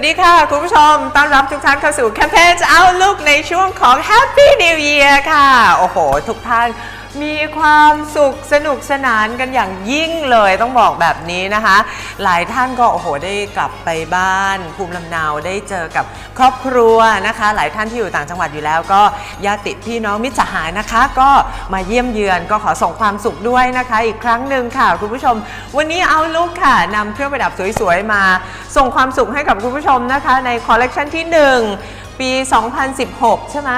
สวัสดีค่ะ คุณผู้ชม ต้อนรับทุกท่านเข้าสู่แคมเปญเอาลูกในช่วงของ Happy New Year ค่ะ โอ้โห ทุกท่าน มีความสุขสนุกสนานกันอย่างยิ่งเลยต้องบอกแบบนี้นะคะ หลายท่านก็โอ้โหได้กลับไปบ้าน ภูมิลำเนาได้เจอกับครอบครัวนะคะ หลายท่านที่อยู่ต่างจังหวัดอยู่แล้ว ก็ญาติพี่น้องมิตรสหายนะคะ ก็มาเยี่ยมเยือนก็ขอส่งความสุขด้วยนะคะ อีกครั้งหนึ่งค่ะคุณผู้ชม วันนี้เอาลุกค่ะนำเครื่องประดับสวยๆมา ส่งความสุขให้กับคุณผู้ชมนะคะ ในคอลเลกชันที่ 1 ปี 2016 ใช่ไหม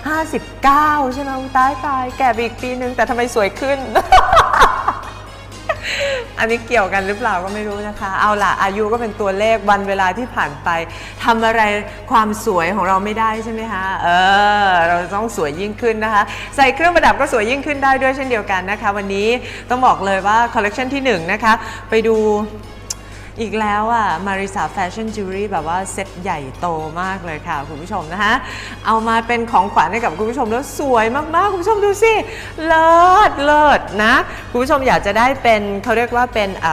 2559 ใช่ไหมตายตายแก่ไปอีกปีนึง แต่ทำไมสวยขึ้น อันนี้เกี่ยวกันหรือเปล่าก็ไม่รู้นะคะ เอาล่ะ อายุก็เป็นตัวเลขวันเวลาที่ผ่านไปทำอะไรความสวยของเราไม่ได้ใช่ไหมคะเออ เราต้องสวยยิ่งขึ้นนะคะ ใส่เครื่องประดับก็สวยยิ่งขึ้นได้ด้วยเช่นเดียวกันนะคะ วันนี้ต้องบอกเลยว่าคอลเลกชันที่1นะคะไปดู อีกแล้วอะมาริสาแฟชั่นจิวเวลรี่แบบว่าเซ็ตใหญ่โตมากเลยค่ะ คุณผู้ชมนะคะเอามาเป็นของขวัญให้กับคุณผู้ชมแล้วสวยมากๆ คุณผู้ชมดูสิเลิศเลิศนะ คุณผู้ชมอยากจะได้เป็นเขาเรียกว่าเป็นอ่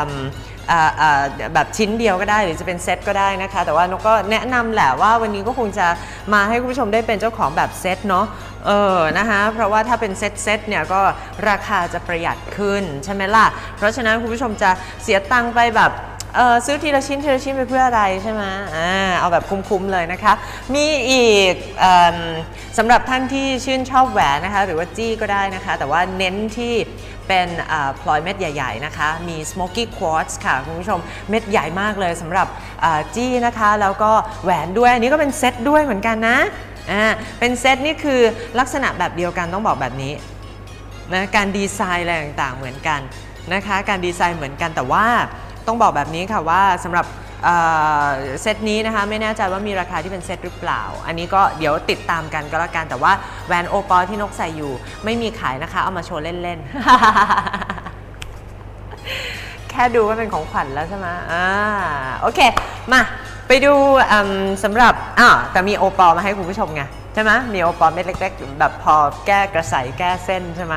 าแบบชิ้นเดียวก็ได้หรือจะเป็นเซตก็ได้นะคะ แต่ว่านกก็แนะนำแหละว่าวันนี้ก็คงจะมาให้คุณผู้ชมได้เป็นเจ้าของแบบเซตเนาะเออนะคะเพราะว่าถ้าเป็นเซตเซตเนี่ยก็ราคาจะประหยัดขึ้นใช่ไหมล่ะ เพราะฉะนั้นคุณผู้ชมจะเสียตังค์ไปแบบ เออซื้อทีละชิ้นทีละชิ้นไปเพื่ออะไรใช่ไหมอ่าเอาแบบคุ้มๆเลยนะคะ มีอีกอสำหรับท่านที่ชื่นชอบแหวนนะคะ หรือว่าจี้ก็ได้นะคะ แต่ว่าเน้นที่เป็นพลอยเม็ดใหญ่ ๆ นะคะ มี smoky quartz ค่ะ คุณผู้ชมเม็ดใหญ่มากเลยสำหรับจี้นะคะ แล้วก็แหวนด้วย อันนี้ก็เป็นเซตด้วยเหมือนกันนะอ่าเป็นเซตนี่คือลักษณะแบบเดียวกันต้องบอกแบบนี้นะการดีไซน์อะไรต่างๆเหมือนกันนะคะ การดีไซน์เหมือนกันแต่ว่า ต้องบอกแบบนี้ค่ะว่าสำหรับเซตนี้นะคะไม่แน่ใจว่ามีราคาที่เป็นเซตหรือเปล่า อันนี้ก็เดี๋ยวติดตามกันก็แล้วกัน แต่ว่าแหวนโอปอลที่นกใส่อยู่ ไม่มีขายนะคะ เอามาโชว์เล่น ๆ แค่ดูก็เป็นของขวัญแล้วใช่ไหมอ่าโอเค มา ไปดูสำหรับอ่าแต่มีโอปอลมาให้คุณผู้ชมไง ใช่ไหมมีโอปอลเม็ดเล็กๆ แบบพอแก้กระใสแก้เส้นใช่ไหม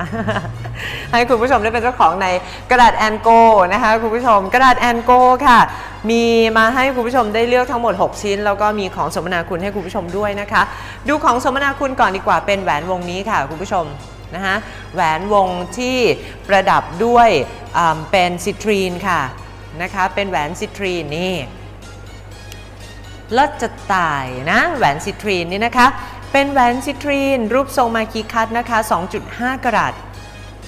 ให้คุณผู้ชมได้เป็นเจ้าของในกระดาษแอนโกนะคะคุณผู้ชมกระดาษแอนโกค่ะ มีมาให้คุณผู้ชมได้เลือกทั้งหมด 6 ชิ้น แล้วก็มีของสมนาคุณให้คุณผู้ชมด้วยนะคะ ดูของสมนาคุณก่อนดีกว่าเป็นแหวนวงนี้ค่ะคุณผู้ชมนะคะแหวนวงที่ประดับด้วยเป็นซิตรีนค่ะนะคะเป็นแหวนซิตรีนนี่เลิศจะตายนะแหวนซิตรีนนี่นะคะ เป็นแหวนซิตรีน รูปทรงมาคีคัตนะคะ 2.5 กรัต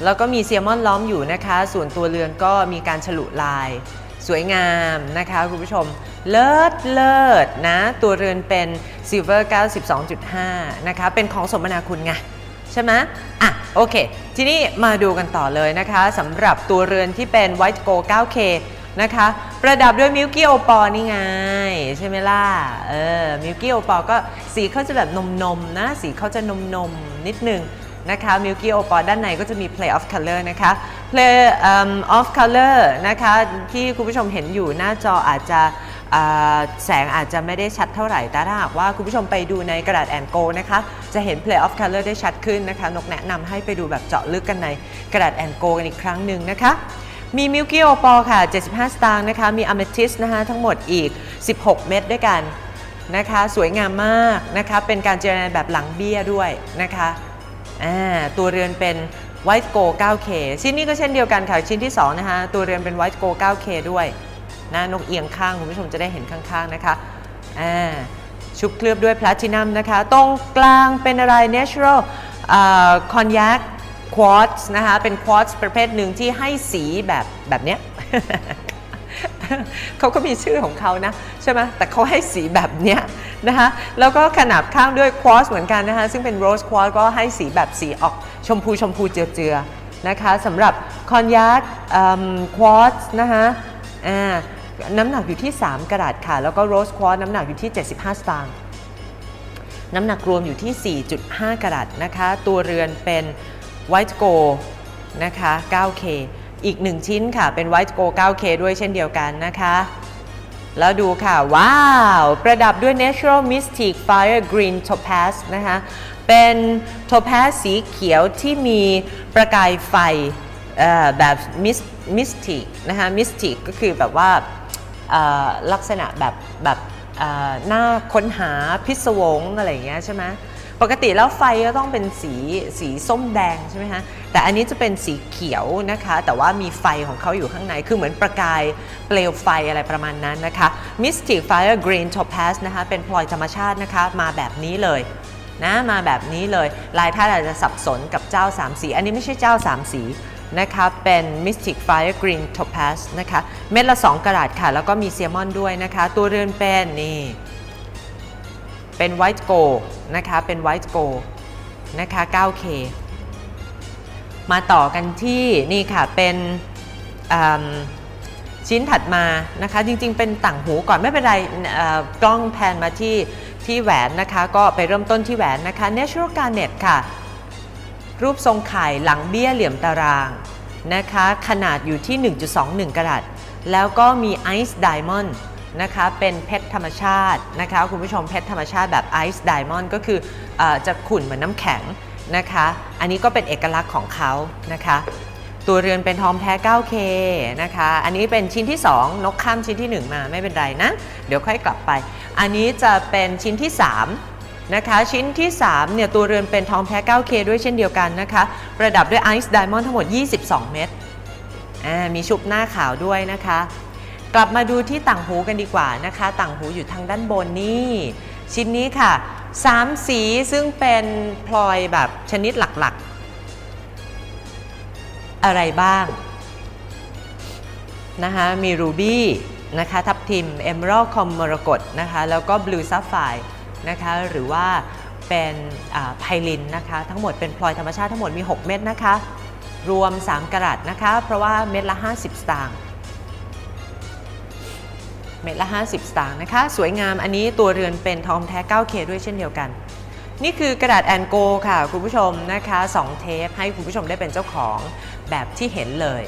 แล้วก็มีเซียมอนล้อมอยู่นะคะ ส่วนตัวเรือนก็มีการฉลุลาย สวยงามนะคะคุณผู้ชม เลิศเลิศนะ ตัวเรือนเป็นซิลเวอร์92.5 นะคะ เป็นของสมนาคุณไงใช่ไหมอะ โอเค ทีนี้มาดูกันต่อเลยนะคะสำหรับตัวเรือนที่เป็น White Gold 9K นะคะ ประดับด้วยมิลกี้โอปอนี่ไง ใช่ไหมล่ะ เออมิลกี้โอปอก็สีเขาจะแบบนมๆนะ สีเขาจะนมๆนิดนึงนะคะมิลกี้โอปอด้านในก็จะมี play of color นะคะ play um, of color นะคะ ที่คุณผู้ชมเห็นอยู่หน้าจออาจจะแสงอาจจะไม่ได้ชัดเท่าไหร่ แต่ถ้าหากว่าคุณผู้ชมไปดูในกระดาษแอนโกนะคะ จะเห็น play of color ได้ชัดขึ้นนะคะ นกแนะนำให้ไปดูแบบเจาะลึกกันในกระดาษแอนโกกันอีกครั้งหนึ่งนะคะ มีมิลกี้โอปอค่ะ 75 สตางค์นะคะ มีอ m เมทิสนะคะทั้งหมดอีก 16 เม็ดด้วยกันนะคะ สวยงามมากนะคะ เป็นการเจรไนแบบหลังเบี้ยด้วยนะคะตัวเรือนเป็น White Gold 9K ชิ้นนี้ก็เช่นเดียวกันค่ะ ชิ้นที่ 2 นะคะ ตัวเรือนเป็น White Gold 9K ด้วยนะนกเอียงข้าง คุณผู้ชมจะได้เห็นข้างๆนะคะชุบเคลือบด้วยแพลตินัมนะคะ ตรงกลางเป็นอะไร Natural คอนยัก ควอตซ์นะคะ เป็นควอตซ์ประเภทหนึ่งที่ให้สีแบบแบบเนี้ยเขาก็มีชื่อของเขานะ ใช่ไหมแต่เขาให้สีแบบเนี้ยนะคะ แล้วก็ขนาบข้างด้วยควอสเหมือนกันนะคะ ซึ่งเป็นโรสควอสก็ให้สีแบบสีออกชมพูชมพูเจือๆนะคะสำหรับคอนยักควอสนะคะน้ำหนักอยู่ที่ 3 กรัตค่ะ แล้วก็โรสควอสน้ำหนักอยู่ที่ 75 สตางค์น้ำหนักรวมอยู่ที่ 4.5 กรัตนะคะ ตัวเรือนเป็น White Go นะคะ 9K อีก 1 ชิ้นค่ะ เป็น White Go 9K ด้วยเช่นเดียวกันนะคะ แล้วดูค่ะ ว้าว ประดับด้วย Natural Mystic Fire Green Topaz นะคะ เป็น Topaz สีเขียวที่มีประกายไฟแบบ Mystic นะคะ Mystic ก็คือแบบว่าลักษณะแบบแบบเอ่าค้นหาพิศวงอะไรอย่างเงี้ยใช่ไหม ปกติแล้วไฟก็ต้องเป็นสีสีส้มแดงใช่ไหมฮะแต่อันนี้จะเป็นสีเขียวนะคะ แต่ว่ามีไฟของเขาอยู่ข้างในคือเหมือนประกายเปลวไฟอะไรประมาณนั้นนะคะ Mystic Fire Green Topaz นะคะเป็นพลอยธรรมชาตินะคะมาแบบนี้เลยนะมาแบบนี้เลยลายท่านอาจจะสับสนกับเจ้าสามสี อันนี้ไม่ใช่เจ้าสามสีนะคะเป็น Mystic Fire Green Topaz นะคะเม็ดละ 2กะรัตค่ะ แล้วก็มีเซียมอนด้วยนะคะ ตัวเรือนเป็นนี่ เป็น White g o นะคะ เป็น White g o นะคะ 9K มาต่อกันที่นี่ค่ะ เป็นชิ้นถัดมานะคะ จริง ๆ เป็นต่างหูก่อนไม่เป็นไรกล้องแพนมาที่ที่แหวนนะคะ ก็ไปเริ่มต้นที่แหวนนะคะ Natural Garnet ค่ะ รูปทรงไข่หลังเบี้ยเหลี่ยมตารางนะคะ ขนาดอยู่ที่ 1.21 กรัตแล้วก็มีไอซ์ไดมอ นะคะเป็นเพชรธรรมชาตินะคะคุณผู้ชมเพชรธรรมชาติแบบไอซ์ไดมอนด์ก็คืออจะขุ่นเหมือนน้ำแข็งนะคะ อันนี้ก็เป็นเอกลักษณ์ของเขานะคะ ตัวเรือนเป็นทองแท้ 9K นะคะ อันนี้เป็นชิ้นที่ 2 นกข้ามชิ้นที่ 1 มาไม่เป็นไรนะ เดี๋ยวค่อยกลับไป อันนี้จะเป็นชิ้นที่ 3 นะคะ ชิ้นที่3เนี่ยตัวเรือนเป็นทองแท้ 9K ด้วยเช่นเดียวกันนะคะ ประดับด้วยไอซ์ไดมอนด์ทั้งหมด 22 เม็ดมีชุบหน้าขาวด้วยนะคะ กลับมาดูที่ต่างหูกันดีกว่านะคะ ต่างหูอยู่ทางด้านบนนี่ ชิ้นนี้ค่ะ3สีซึ่งเป็นพลอยแบบชนิดหลักๆ อะไรบ้างนะคะมีรูบี้นะคะทับทิมเอม r a l d คอมมรกตนะคะแล้วก็บลูซัฟไฟนะคะหรือว่าเป็นไพลินนะคะทั้งหมดเป็นพลอยธรรมชาติทั้งหมดมี 6 เม็ดนะคะ รวม 3กรัตนะคะ เพราะว่าเม็ดละ 50 สตางค์ เม็ดละ 50 สตางค์นะคะ สวยงามอันนี้ตัวเรือนเป็นทองแท้ 9K ด้วยเช่นเดียวกัน นี่คือกระดาษแอนโกค่ะ คุณผู้ชมนะคะ2เทปให้คุณผู้ชมได้เป็นเจ้าของแบบที่เห็นเลย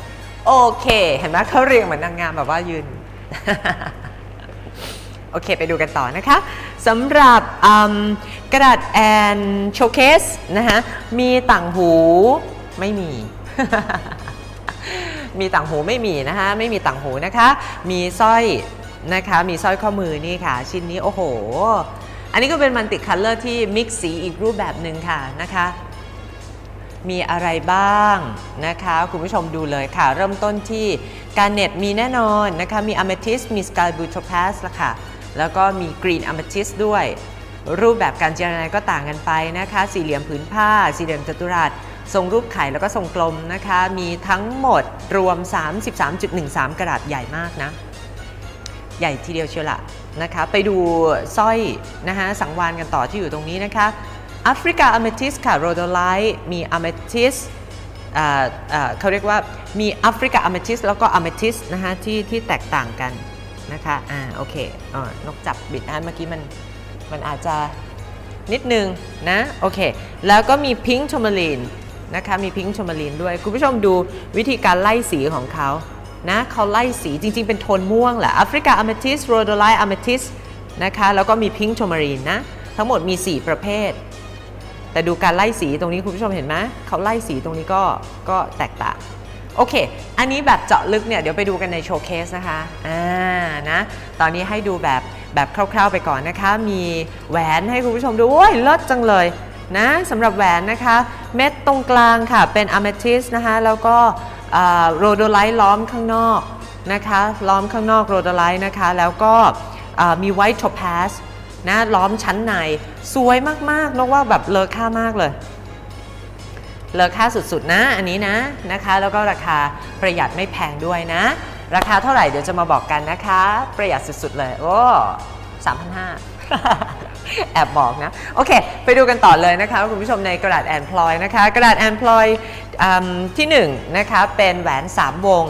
โอเค เห็นไหมเขาเรียงเหมือนนางงามแบบว่ายืนโอเค ไปดูกันต่อนะคะสำหรับกระดาษแอนโชว์เคสนะคะมีต่างหูไม่มี มีต่างหูไม่มีนะคะไม่มีต่างหูนะคะ มีสร้อย นะคะ มีสร้อยข้อมือนี่ค่ะ ชิ้นนี้โอ้โห อันนี้ก็เป็นมันติคัลเลอร์ที่มิกซ์สีอีกรูปแบบหนึ่งค่ะนะคะ มีอะไรบ้างนะคะ คุณผู้ชมดูเลยค่ะ เริ่มต้นที่การเน็ตมีแน่นอนนะคะ มีอ m มทิสมีสกายบูโ o พาสละค่ะ แล้วก็มีกรีนอ m มทิสด้วย รูปแบบการเจรนายก็ต่างกันไปนะคะ สี่เหลี่ยมผืนผ้า สี่เหลี่ยมจัตุรัสทรงรูปไข่แล้วก็ทรงกลมนะคะ มีทั้งหมดรวม 33.13 กระดาษใหญ่มากนะ ใหญ่ทีเดียวเชียวละนะคะไปดูสร้อยนะคะสังวานกันต่อที่อยู่ตรงนี้นะคะแอฟริกาอ m มทิสค่ะโรโดไลท์มีอ m มทิสเขาเรียกว่ามีแอฟริกาอ m มทิสแล้วก็อ m มทิสนะคะที่ที่แตกต่างกันนะคะอ่าโอเคออนกจับบิดนะเมื่อกี้มันมันอาจจะนิดนึงนะโอเคแล้วก็มีพิงค์โทมาลีนนะคะมีพิงค์โทมาลีนด้วย คุณผู้ชมดูวิธีการไล่สีของเขา นะเขาไล่สีจริง ๆ เป็นโทนม่วงแหละแอฟริกาอ m มทิสโรโดไลท์อ m มทิสนะคะแล้วก็มีพิงค์โทมารีนนะ ทั้งหมดมี 4 ประเภท แต่ดูการไล่สีตรงนี้คุณผู้ชมเห็นไหมเขาไล่สีตรงนี้ก็ก็แตกต่างโอเค อันนี้แบบเจาะลึกเนี่ยเดี๋ยวไปดูกันในโชว์เคสนะคะอ่านะ ตอนนี้ให้ดูแบบแบบคร่าวๆไปก่อนนะคะ มีแหวนให้คุณผู้ชมดู โอ้ยเลิศจังเลยนะสำหรับแหวนนะคะ เม็ดตรงกลางค่ะเป็นอะมทิสนะคะ แล้วก็ โรโดไลท์ล้อมข้างนอกนะคะล้อมข้างนอกโรโดไลท์นะคะ แล้วก็มีไวท์โทพาสนะล้อมชั้นใน สวยมากๆนกว่าแบบเลอค่ามากเลย เลอค่าสุดๆนะอันนี้นะนะคะ แล้วก็ราคาประหยัดไม่แพงด้วยนะ ราคาเท่าไหร่เดี๋ยวจะมาบอกกันนะคะ ประหยัดสุดๆเลย โอ้สามพันห้า แอบบอกนะ โอเค ไปดูกันต่อเลยนะคะ คุณผู้ชมในกระดาษแอนพลอยนะคะ กระดาษแอนพลอยที่1นะคะเป็นแหวน 3 วง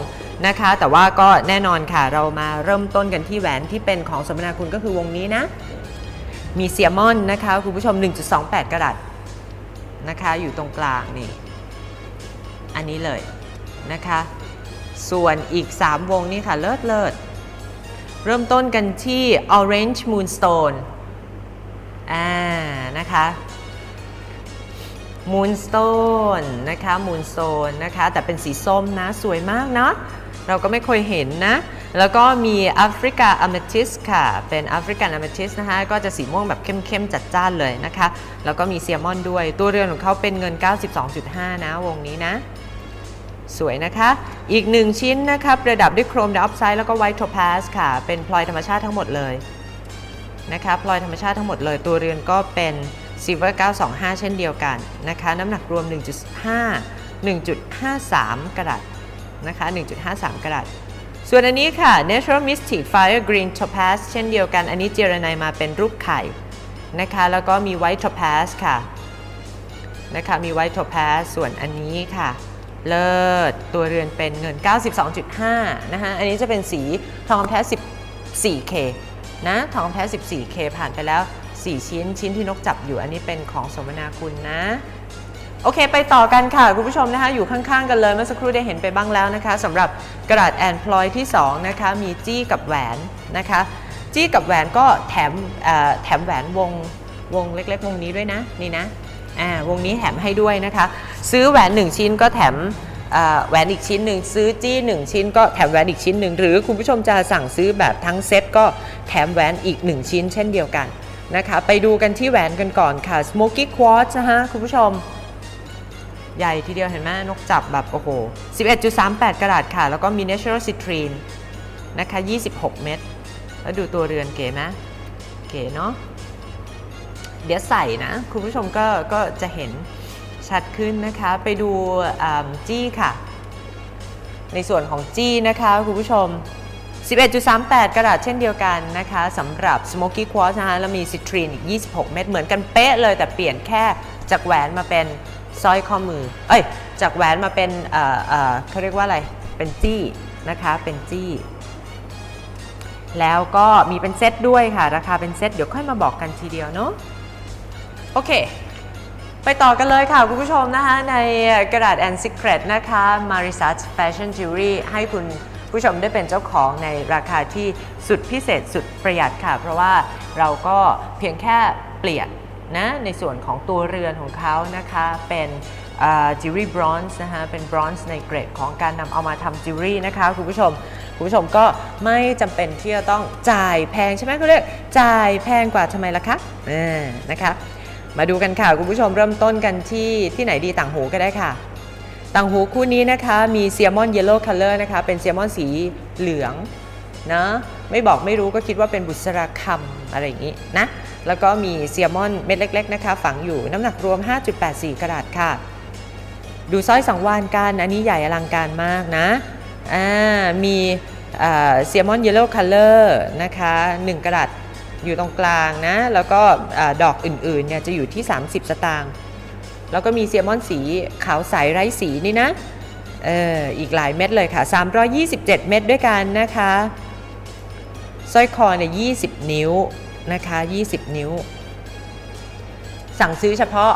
นะคะ แต่ว่าก็แน่นอนค่ะเรามาเริ่มต้นกันที่แหวนที่เป็นของสมนาคุณก็คือวงนี้นะ มีเซียมอนนะคะ คุณผู้ชม 1.28 กรัตนะคะ อยู่ตรงกลางนี่ อันนี้เลยนะคะ ส่วนอีก 3 วงนี่ค่ะเลิศเลิศเริ่มต้นกันที่ Orange Moonstone อ่านะคะ Moonstone นะคะ Moonstone นะคะแต่เป็นสีส้มนะสวยมากเนาะเราก็ไม่เคยเห็นนะ แล้วก็มีแอฟริกาอเมทิสค่ะ เป็นแอฟริกันอเมทิสนะคะ ก็จะสีม่วงแบบเข้มๆ จัดจ้านเลยนะคะ แล้วก็มีเซียมอนด้วย ตัวเรือนของเขาเป็นเงิน 92.5 นะวงนี้นะ สวยนะคะ อีกหนึ่งชิ้นนะคะประดับด้วยโครมดออฟไซด์แล้วก็ไวท์โทพาสค่ะ เป็นพลอยธรรมชาติทั้งหมดเลย นะคะพลอยธรรมชาติทั้งหมดเลยตัวเรือนก็เป็นซิลเวอร์925 เช่นเดียวกันนะคะน้ำหนักรวม 1.5 1.53 กรัตนะคะ1.53 กรัตส่วนอันนี้ค่ะ Natural Mystic Fire Green Topaz เช่นเดียวกัน อันนี้เจรไนมาเป็นรูปไข่นะคะ แล้วก็มี White Topaz ค่ะนะคะมี White Topaz ส่วนอันนี้ค่ะ เลิศ ตัวเรือนเป็นเงิน 92.5 นะคะอันนี้จะเป็นสีทองคำแท้ 14K นะทองแท้ 14K ผ่านไปแล้ว 4 ชิ้น ชิ้นที่นกจับอยู่อันนี้เป็นของสมนาคุณนะ โอเค ไปต่อกันค่ะ คุณผู้ชมนะคะ อยู่ข้างๆกันเลยเมื่อสักครู่ได้เห็นไปบ้างแล้วนะคะสำหรับกระดาษแอนพลอยที่ 2 นะคะ มีจี้กับแหวนนะคะ จี้กับแหวนก็แถมแถมแหวนวงวงเล็กๆ วงนี้ด้วยนะ นี่นะอ่าวงนี้แถมให้ด้วยนะคะ ซื้อแหวน 1 ชิ้นก็แถม แหวนอีกชิ้นหนึ่งซื้อจี้ 1 ชิ้นก็แถมแหวนอีกชิ้นหนึ่งหรือคุณผู้ชมจะสั่งซื้อแบบทั้งเซ็ตก็แถมแหวนอีก 1 ชิ้นเช่นเดียวกันนะคะไปดูกันที่แหวนกันก่อนค่ะ Smoky Quartz นะฮะคุณผู้ชม ใหญ่ทีเดียวเห็นไหมนกจับแบบโอ้โห 11.38 กรัตค่ะ แล้วก็มี natural citrine นะคะ 26 เม็ดแล้วดูตัวเรือนเก๋ไหมเก๋เนาะเดี๋ยวใส่นะ คุณผู้ชมก็ก็จะเห็น ชัดขึ้นนะคะ ไปดูจี้ค่ะ ในส่วนของจี้นะคะคุณผู้ชม 11.38 กรัตเช่นเดียวกันนะคะสำหรับ Smoky Quartz นะคะแล้วมี citrine อีก 26 เม็ดเหมือนกันเป๊ะเลยแต่เปลี่ยนแค่จากแหวนมาเป็นสร้อยข้อมือ เอ้ย จากแหวนมาเป็นเอ่อเอ่อเขาเรียกว่าอะไร เป็นจี้นะคะ เป็นจี้ แล้วก็มีเป็นเซตด้วยค่ะ ราคาเป็นเซต เดี๋ยวค่อยมาบอกกันทีเดียวเนาะ โอเค ไปต่อกันเลยค่ะ คุณผู้ชมนะคะในกระดาษ and secret นะคะ Marisat Fashion Jewelry ให้คุณผู้ชมได้เป็นเจ้าของในราคาที่สุดพิเศษสุดประหยัดค่ะ เพราะว่าเราก็เพียงแค่เปลี่ยนนะในส่วนของตัวเรือนของเขานะคะเป็นจิวเวลรี่บรอนซ์นะคะเป็นบรอนซ์ในเกรดของการนำเอามาทำจิวเวลรี่นะคะคุณผู้ชมคุณผู้ชมก็ไม่จำเป็นที่จะต้องจ่ายแพงใช่ไหมเขาเรียกจ่ายแพงกว่าทำไมล่ะคะเออนะคะ มาดูกันค่ะ คุณผู้ชมเริ่มต้นกันที่ที่ไหนดีต่างหูก็ได้ค่ะ ต่างหูคู่นี้นะคะมีเซียมอนเยลโล่คัลเลอร์นะคะ เป็นเซียมอนสีเหลืองนะไม่บอกไม่รู้ก็คิดว่าเป็นบุษราคำอะไรอย่างนี้นะแล้วก็มีเซียมอนเม็ดเล็ก ๆ นะคะ ฝังอยู่น้ำหนักรวม 5.84 กรัตค่ะ ดูสร้อยสังวานกันอันนี้ใหญ่อลังการมากนะอ่ามีเซียมอนเยลโล่คัลเลอร์นะคะ 1กรัต อยู่ตรงกลางนะ แล้วก็อดอกอื่นๆเนี่ยจะอยู่ที่ 30 สตางค์แล้วก็มีเซียมอนสีขาวใสไร้สีนี่นะเอออีกหลายเม็ดเลยค่ะ 327 เม็ดด้วยกันนะคะสร้อยคอเนี่ย20 นิ้วนะคะ 20 นิ้ว สั่งซื้อเฉพาะ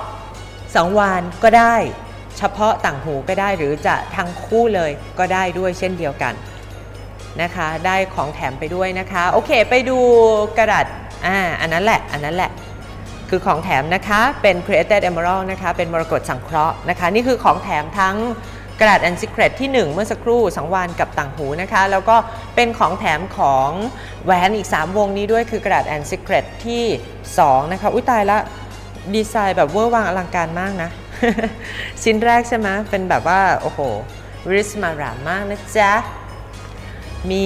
สังวานก็ได้ เฉพาะต่างหูก็ได้หรือจะทั้งคู่เลยก็ได้ด้วยเช่นเดียวกัน นะคะ ได้ของแถมไปด้วยนะคะ โอเค ไปดูกระดาษอ่าอันนั้นแหละ อันนั้นแหละ คือของแถมนะคะ เป็น Created Emerald นะคะ เป็นมรกตสังเคราะห์นะคะ นี่คือของแถมทั้งกระดาษ and secret ที่ 1 เมื่อสักครู่สังวานกับต่างหูนะคะ แล้วก็เป็นของแถมของแหวนอีก 3 วงนี้ด้วยคือกระดาษ and secret ที่ 2 นะคะ อุ้ยตายละดีไซน์แบบเวอร์วังอลังการมากนะ ชิ้นแรกใช่ไหมเป็นแบบว่า โอ้โหริสมารามากนะจ๊ะ มี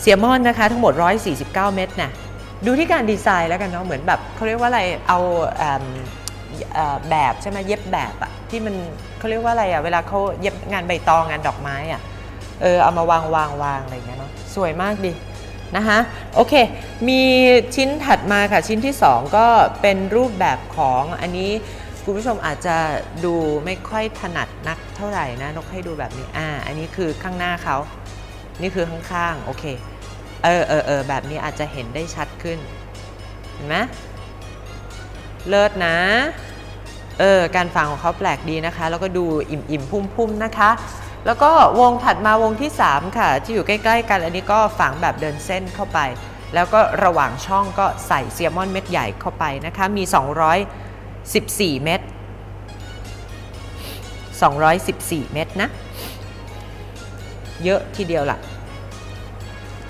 เซียมอนนะคะทั้งหมด 149 เม็ดนะดูที่การดีไซน์แล้วกันเนาะเหมือนแบบเขาเรียกว่าอะไรเอาเอเอแบบใช่ไหมเย็บแบบอะที่มันเขาเรียกว่าอะไรอะเวลาเขาเย็บงานใบตองงานดอกไม้อะเออเอามาวางวางวางอะไรอย่างเงี้ยเนาะสวยมากดินะคะโอเค มีชิ้นถัดมาค่ะ ชิ้นที่ 2 ก็เป็นรูปแบบของอันนี้ คุณผู้ชมอาจจะดูไม่ค่อยถนัดนักเท่าไหร่นะนกให้ดูแบบนี้อ่าอันนี้คือข้างหน้าเขา นี่คือข้างๆโอเคเออเออเออแบบนี้อาจจะเห็นได้ชัดขึ้นเห็นไหมเลิศนะเออการฟังของเขาแปลกดีนะคะ แล้วก็ดูอิ่มอิ่มพุ่มพุ่มๆนะคะ แล้วก็วงถัดมาวงที่ 3 ค่ะ ที่อยู่ใกล้ ๆ กัน อันนี้ก็ฝังแบบเดินเส้นเข้าไป แล้วก็ระหว่างช่องก็ใส่เซียมอนเม็ดใหญ่เข้าไปนะคะมี 14 เม็ด214 เม็ดนะ เยอะทีเดียวล่ะ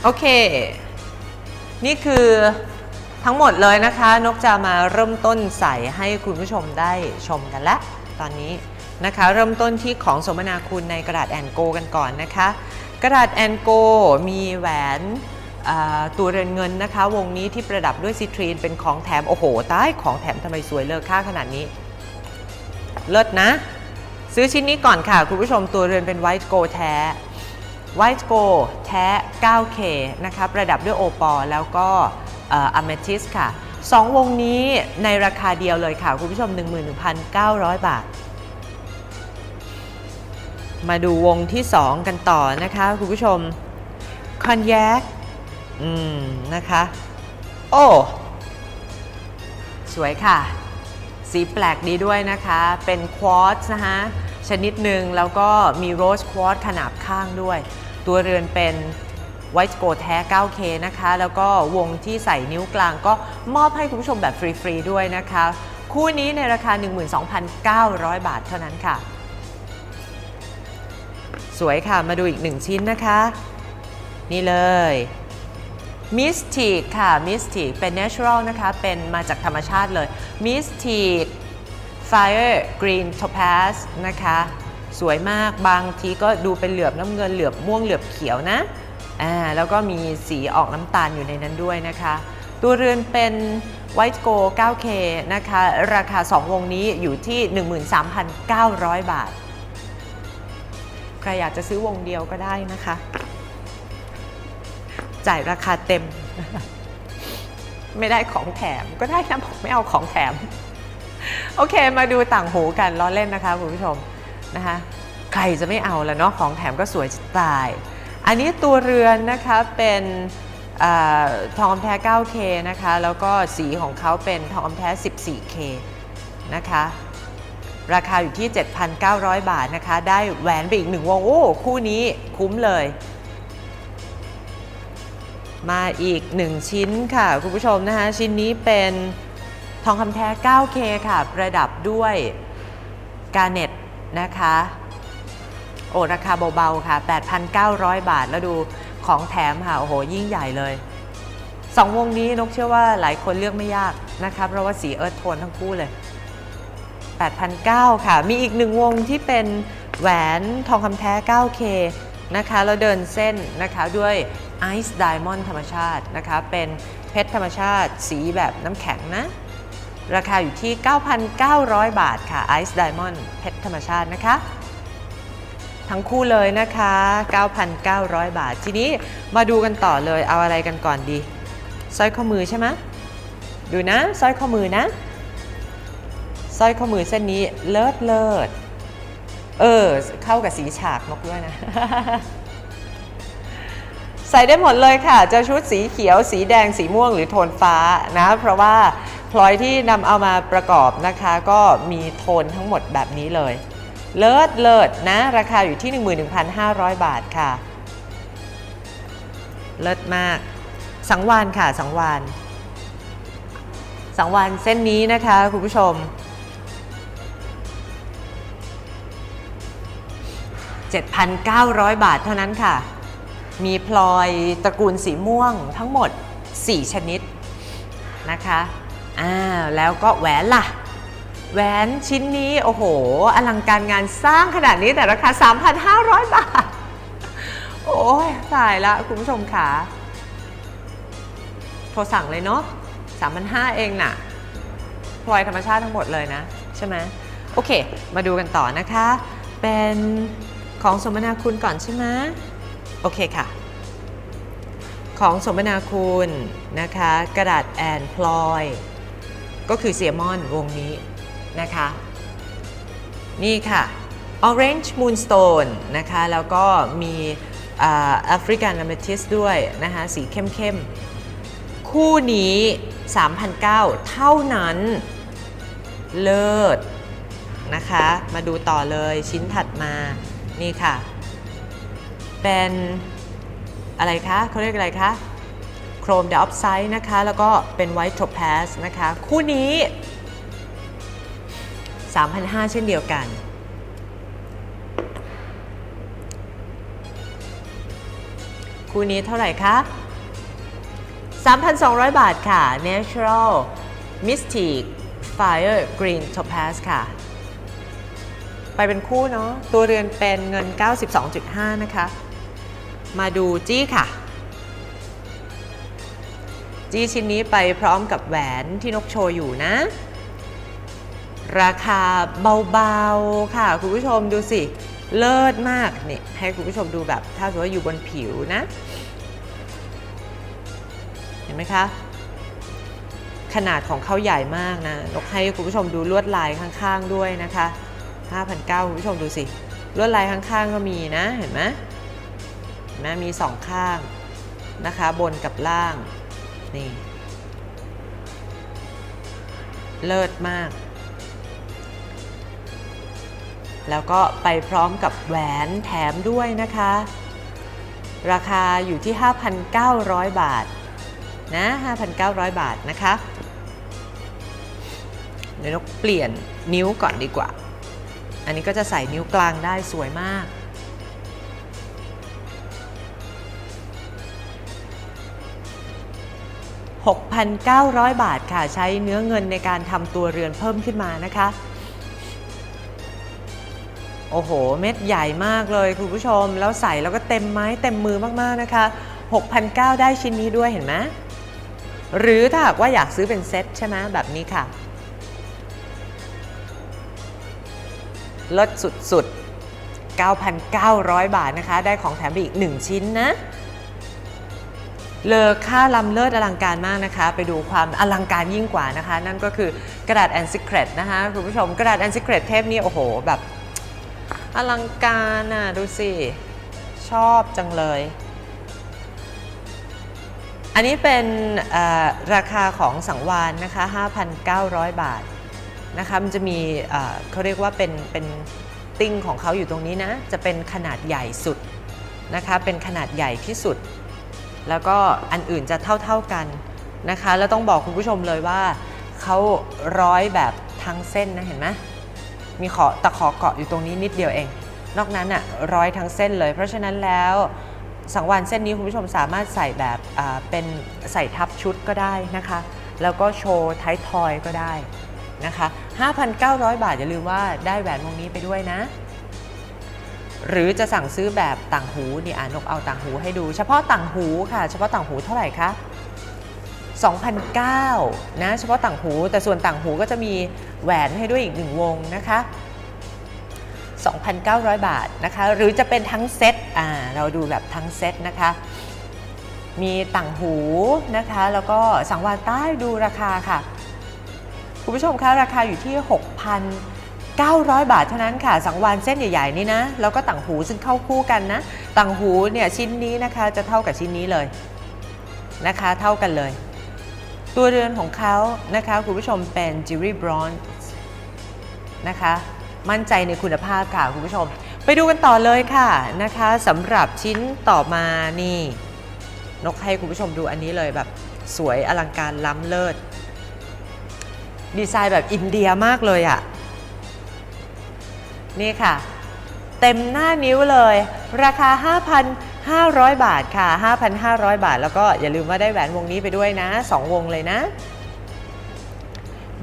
โอเค นี่คือทั้งหมดเลยนะคะ นกจะมาเริ่มต้นใส่ให้คุณผู้ชมได้ชมกันละตอนนี้นะคะ เริ่มต้นที่ของสมนาคุณในกระดาษแอนโกกันก่อนนะคะ กระดาษแอนโกมีแหวน ตัวเรือนเงินนะคะ วงนี้ที่ประดับด้วยซิตรีนเป็นของแถม โอ้โหตายของแถมทำไมสวยเลอค่าขนาดนี้ เลิศนะ ซื้อชิ้นนี้ก่อนค่ะ คุณผู้ชมตัวเรือนเป็นไวท์โกแท้ไวท์โกแท้ 9K นะคะ ประดับด้วยโอปอลแล้วก็อะเมทิสค่ะ2วงนี้ในราคาเดียวเลยค่ะ คุณผู้ชม 11,900 บาท มาดูวงที่ 2 กันต่อนะคะ คุณผู้ชมคอนแยก อืม นะคะ โอ้ สวยค่ะ สีแปลกดีด้วยนะคะ เป็นควอตซ์นะคะ ชนิดหนึ่งแล้วก็มีโรสควอตขนาบข้างด้วย ตัวเรือนเป็นไวท์โกแท้ 9K นะคะ แล้วก็วงที่ใส่นิ้วกลางก็มอบให้คุณผู้ชมแบบฟรี ๆ ด้วยนะคะ คู่นี้ในราคา 12,900 บาทเท่านั้นค่ะ สวยค่ะ มาดูอีกหนึ่งชิ้นนะคะ นี่เลย มิสทีกค่ะมิสทีกเป็น natural นะคะ เป็นมาจากธรรมชาติเลยมิสทีก Fire Green Topaz นะคะ สวยมากบางทีก็ดูเป็นเหลือบน้ำเงินเหลือบม่วงเหลือบเขียวนะอ่าแล้วก็มีสีออกน้ำตาลอยู่ในนั้นด้วยนะคะ ตัวเรือนเป็น White Go 9K นะคะ ราคา 2 วงนี้อยู่ที่ 13,900 บาท ใครอยากจะซื้อวงเดียวก็ได้นะคะ จ่ายราคาเต็ม ไม่ได้ของแถมก็ได้นะบอกไม่เอาของแถม โอเค มาดูต่างหูกันล้อเล่นนะคะคุณผู้ชมนะคะใครจะไม่เอาละเนาะของแถมก็สวยจะตาย อันนี้ตัวเรือนนะคะเป็นอทองแท้ 9K นะคะ แล้วก็สีของเขาเป็นทองแท้ 14K นะคะ ราคาอยู่ที่ 7,900 บาทนะคะ ได้แหวนไปอีกหนึ่งวง โอ้ คู่นี้คุ้มเลย มาอีก 1 ชิ้นค่ะ คุณผู้ชมนะคะ ชิ้นนี้เป็นทองคำแท้ 9K ค่ะ ประดับด้วยกาเน็ตนะคะ โอ้ราคาเบา ๆ ค่ะ 8,900 บาทแล้วดูของแถมค่ะ โอ้โห ยิ่งใหญ่เลย2วงนี้นกเชื่อว่าหลายคนเลือกไม่ยากนะคะเพราะว่าสีเอิร์ธโทนทั้งคู่เลย 8,900 ค่ะ มีอีกหนึ่งวงที่เป็นแหวนทองคำแท้ 9K นะคะแล้วเดินเส้นนะคะด้วย ไอซ์ไดมอนด์ธรรมชาตินะคะ เป็นเพชรธรรมชาติสีแบบน้ำแข็งนะ ราคาอยู่ที่ 9,900 บาทค่ะไอซ์ไดมอนด์เพชรธรรมชาตินะคะ ทั้งคู่เลยนะคะ 9,900 บาท ทีนี้มาดูกันต่อเลยเอาอะไรกันก่อนดีสร้อยข้อมือใช่ไหมดูนะสร้อยข้อมือนะสร้อยข้อมือเส้นนี้เลิศเลิศเออ เข้ากับสีฉากนกด้วยนะ ใส่ได้หมดเลยค่ะจะชุดสีเขียว สีแดงสีม่วงหรือโทนฟ้านะเพราะว่าพลอยที่นำเอามาประกอบนะคะ ก็มีโทนทั้งหมดแบบนี้เลย เลิศเลิศนะ ราคาอยู่ที่ 11,500 บาทค่ะ เลิศมาก สังวานค่ะสังวานสังวานเส้นนี้นะคะคุณผู้ชม 7,900 บาทเท่านั้นค่ะ มีพลอยตระกูลสีม่วงทั้งหมด 4 ชนิดนะคะอ่าแล้วก็แหวนล่ะ แหวนชิ้นนี้ โอ้โห อลังการงานสร้างขนาดนี้แต่ราคา 3,500 บาท โอ้ยตายละคุณผู้ชมค่ะ โทรสั่งเลยเนาะ3,500 เองน่ะพลอยธรรมชาติทั้งหมดเลยนะ ใช่ไหมโอเค มาดูกันต่อนะคะ เป็นของสมนาคุณก่อนใช่ไหม โอเคค่ะ ของสมนาคุณนะคะ กระดาษแอนพลอย ก็คือเซียมอนวงนี้นะคะ นี่ค่ะ Orange Moonstone นะคะ แล้วก็มีแอฟริกันอเมทิสด้วยนะคะ สีเข้มๆ คู่นี้3,900เท่านั้น เลิศนะคะ มาดูต่อเลยชิ้นถัดมา นี่ค่ะ เป็นอะไรคะเขาเรียกอะไรคะโครมเดออฟไซด์นะคะ แล้วก็เป็นไวท์โท p สนะคะ คู่นี้ 3,500 เช่นเดียวกัน คู่นี้เท่าไหร่คะ 3,200 บาทค่ะ Natural Mystic Fire Green Topaz ค่ะ ไปเป็นคู่เนาะตัวเรือนเป็นเงิน 92.5 นะคะ มาดูจี้ค่ะ จี้ชิ้นนี้ไปพร้อมกับแหวนที่นกโชว์อยู่นะ ราคาเบาๆค่ะ คุณผู้ชมดูสิ เลิศมากนี่ให้คุณผู้ชมดูแบบ ถ้าสมมติว่าอยู่บนผิวนะ เห็นไหมคะ ขนาดของเขาใหญ่มากนะ นกให้คุณผู้ชมดูลวดลายข้างๆด้วยนะคะ5,900คุณผู้ชมดูสิ ลวดลายข้างๆก็มีนะเห็นไหม นไหมมีสองข้างนะคะบนกับล่างนี่เลิศมาก แล้วก็ไปพร้อมกับแหวนแถมด้วยนะคะ ราคาอยู่ที่ 5,900 บาทนะ 5,900 บาทนะคะเดี๋ยวนกเปลี่ยนนิ้วก่อนดีกว่า อันนี้ก็จะใส่นิ้วกลางได้สวยมาก 6,900 บาทค่ะ ใช้เนื้อเงินในการทำตัวเรือนเพิ่มขึ้นมานะคะ โอ้โห เม็ดใหญ่มากเลยคุณผู้ชม แล้วใส่แล้วก็เต็มไม้เต็มมือมากๆนะคะ 6,900 ได้ชิ้นนี้ด้วยเห็นไหมหรือถ้าหากว่าอยากซื้อเป็นเซ็ตใช่ไหมแบบนี้ค่ะลดสุดๆ 9,900 บาทนะคะ ได้ของแถมไปอีก 1 ชิ้นนะ เลอค่าลำเลิศอลังการมากนะคะ ไปดูความอลังการยิ่งกว่านะคะ นั่นก็คือกระดาษแอนซิเครตนะคะคุณผู้ชมกระดาษแอนซิเครตเทปนี้โอ้โหแบบอลังการน่ะดูสิ ชอบจังเลย อันนี้เป็นราคาของสังวานนะคะ 5,900 บาทนะคะมันจะมีเขาเรียกว่าเป็นเป็นติ้งของเขาอยู่ตรงนี้นะ จะเป็นขนาดใหญ่สุดนะคะเป็นขนาดใหญ่ที่สุด แล้วก็อันอื่นจะเท่าๆกันนะคะ แล้วต้องบอกคุณผู้ชมเลยว่าเขาร้อยแบบทั้งเส้นนะเห็นไหมมีขอตะขอเกาะอยู่ตรงนี้นิดเดียวเอง นอกนั้นอะร้อยทั้งเส้นเลย เพราะฉะนั้นแล้วสังวานเส้นนี้คุณผู้ชมสามารถใส่แบบเป็นใส่ทับชุดก็ได้นะคะ แล้วก็โชว์ท้ายทอยก็ได้นะคะ 5,900 บาทอย่าลืมว่าได้แหวนวงนี้ไปด้วยนะ หรือจะสั่งซื้อแบบต่างหูนี่อ่านกเอาต่างหูให้ดู เฉพาะต่างหูค่ะ เฉพาะต่างหูเท่าไหร่คะ2,009นะเฉพาะต่างหู แต่ส่วนต่างหูก็จะมีแหวนให้ด้วยอีกหนึ่งวงนะคะ 2,900 บาทนะคะ หรือจะเป็นทั้งเซตอ่าเราดูแบบทั้งเซตนะคะ มีต่างหูนะคะ แล้วก็สังวาใต้ดูราคาค่ะ คุณผู้ชมคะราคาอยู่ที่ 900 บาทเท่านั้นค่ะ สังวานเส้นใหญ่ ๆ นี่นะ แล้วก็ต่างหูซึ่งเข้าคู่กันนะ ต่างหูเนี่ยชิ้นนี้นะคะจะเท่ากับชิ้นนี้เลยนะคะ เท่ากันเลย ตัวเรือนของเขานะคะคุณผู้ชมเป็น Jewelry Bronze นะคะ มั่นใจในคุณภาพค่ะคุณผู้ชม ไปดูกันต่อเลยค่ะนะคะสำหรับชิ้นต่อมานี่ นกให้คุณผู้ชมดูอันนี้เลยแบบสวยอลังการล้ำเลิศดีไซน์แบบอินเดียมากเลยอะ่ะ นี่ค่ะ เต็มหน้านิ้วเลย ราคา 5,500 บาทค่ะ 5,500 บาท แล้วก็อย่าลืมว่าได้แหวนวงนี้ไปด้วยนะ 2 วงเลยนะ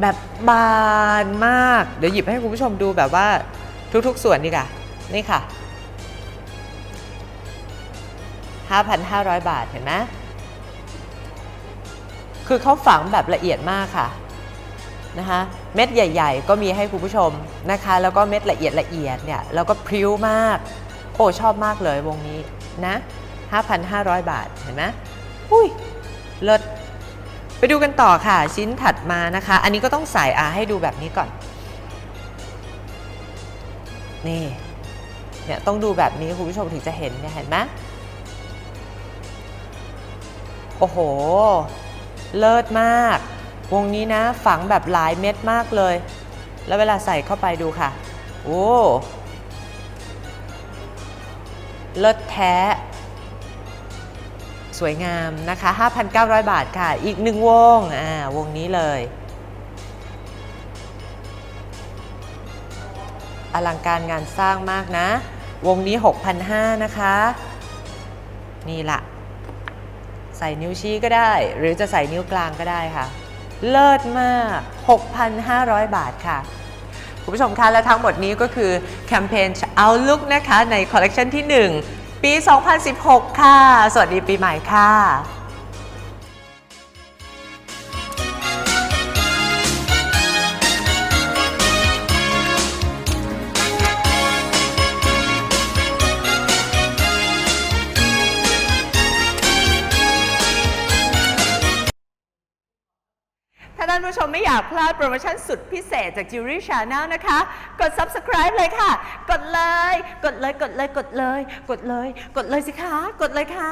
แบบบานมาก เดี๋ยวหยิบให้คุณผู้ชมดูแบบว่าทุกๆส่วนดีกว่านี่ค่ะ 5,500 บาทเห็นไหมคือเขาฝังแบบละเอียดมากค่ะ นะคะเม็ดใหญ่ๆ ก็มีให้คุณผู้ชมนะคะ แล้วก็เม็ดละเอียดละเอียดเนี่ยแล้วก็พริ้วมาก โอ้ชอบมากเลยวงนี้นะ5,500 บาทเห็นไหมอุ้ยเลิศไปดูกันต่อค่ะชิ้นถัดมานะคะ อันนี้ก็ต้องใส่อาให้ดูแบบนี้ก่อน นี่เนี่ยต้องดูแบบนี้คุณผู้ชมถึงจะเห็นเนี่ยเห็นไหมโอ้โห เลิศมาก วงนี้นะฝังแบบหลายเม็ดมากเลย แล้วเวลาใส่เข้าไปดูค่ะ โอ้เลิศแท้ สวยงามนะคะ 5,900 บาทค่ะ อีกหนึ่งวง อ่า วงนี้เลย อลังการงานสร้างมากนะ วงนี้ 6,500 นะคะ นี่ละ ใส่นิ้วชี้ก็ได้ หรือจะใส่นิ้วกลางก็ได้ค่ะ เลิศมาก 6,500 บาทค่ะ คุณผู้ชมคะและทั้งหมดนี้ก็คือแคมเปญ Outlook นะคะ ในคอลเลกชันที่ 1 ปี 2016 ค่ะ สวัสดีปีใหม่ค่ะ ไม่อยากพลาดโปรโมชั่นสุดพิเศษจาก Jewelry Channel นะคะ กด subscribe เลยค่ะ กดเลย กดเลย กดเลย กดเลย กดเลย กดเลยสิคะ กดเลยค่ะ